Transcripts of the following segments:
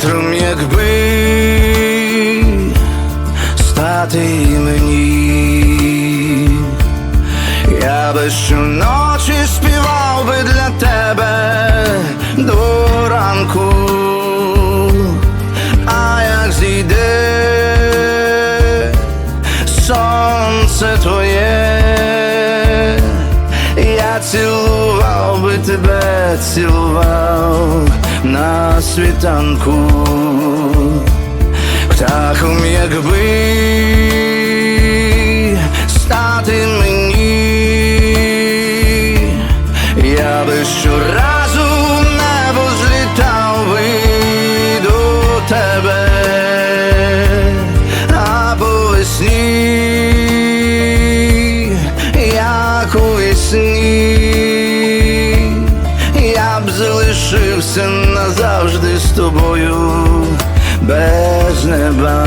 вітром, якби стати мені, я би щоночі співав би для тебе до ранку, а як зійде сонце твоє, я цілував би тебе, цілував на світанку, залишився назавжди з тобою без неба.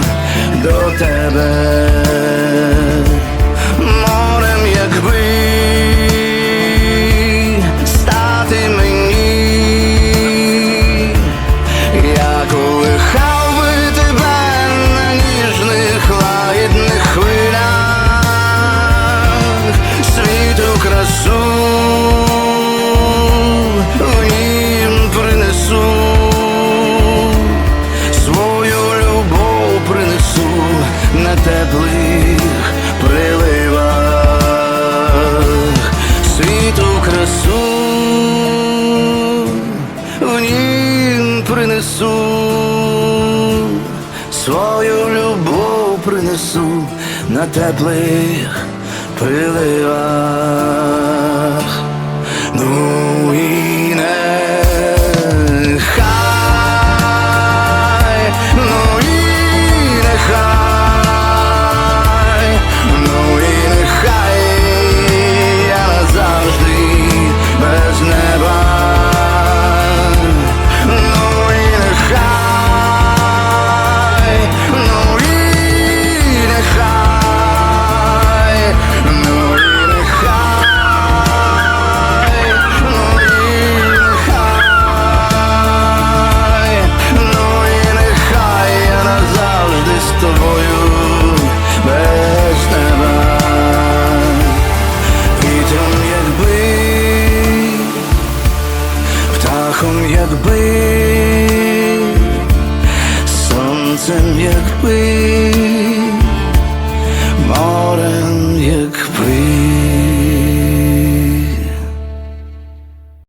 до тебе. Принесу, свою любов принесу на теплих приливах. Птахом якби, сонцем якби.